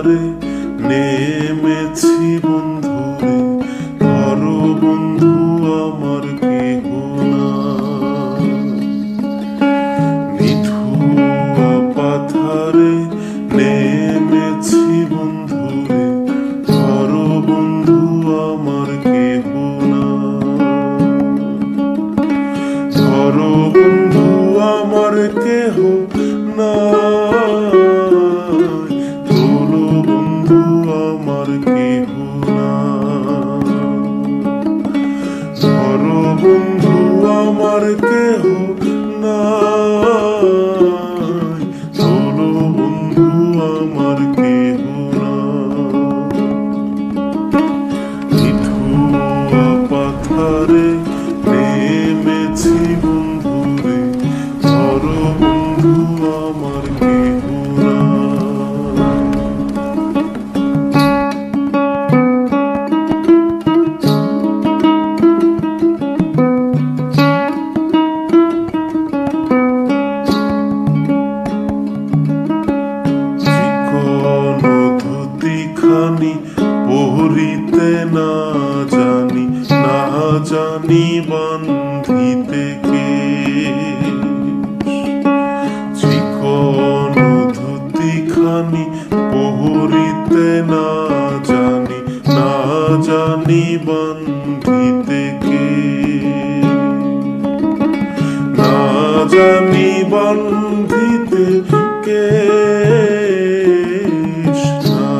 পাথারে নেমেছি বন্ধু রে ঘর বন্ধু, আমার কেহ না নিঠুয়া পাথারে নেমেছি বন্ধু রে ঘর বন্ধু, আমার কেহ না ধর বন্ধু, আমার কেহ নাই। পহরিতে না জানি না জানি বান্ধিতে কে। না জানি বন্ধিতে কে? না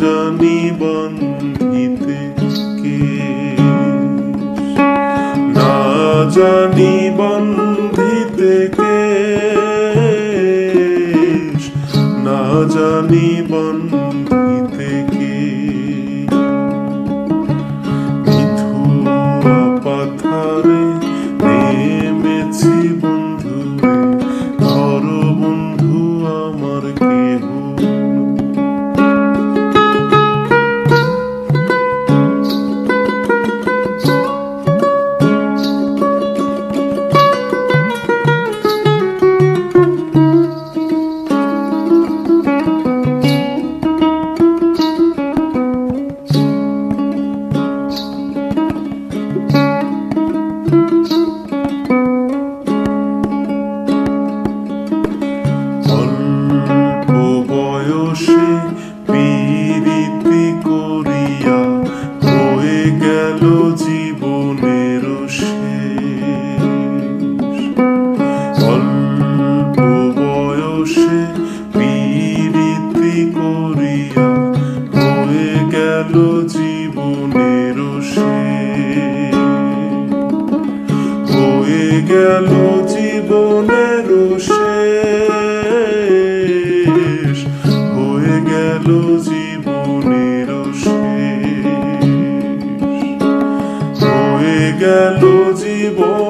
জানি বন্ধিতে কে? না জানি বন্ধিতে কে? না জানি কাটল জীবনের হয়ে গেল জীবনের শেষ। হয়ে গেল জীবনের শেষ। হয়ে গেল জীবন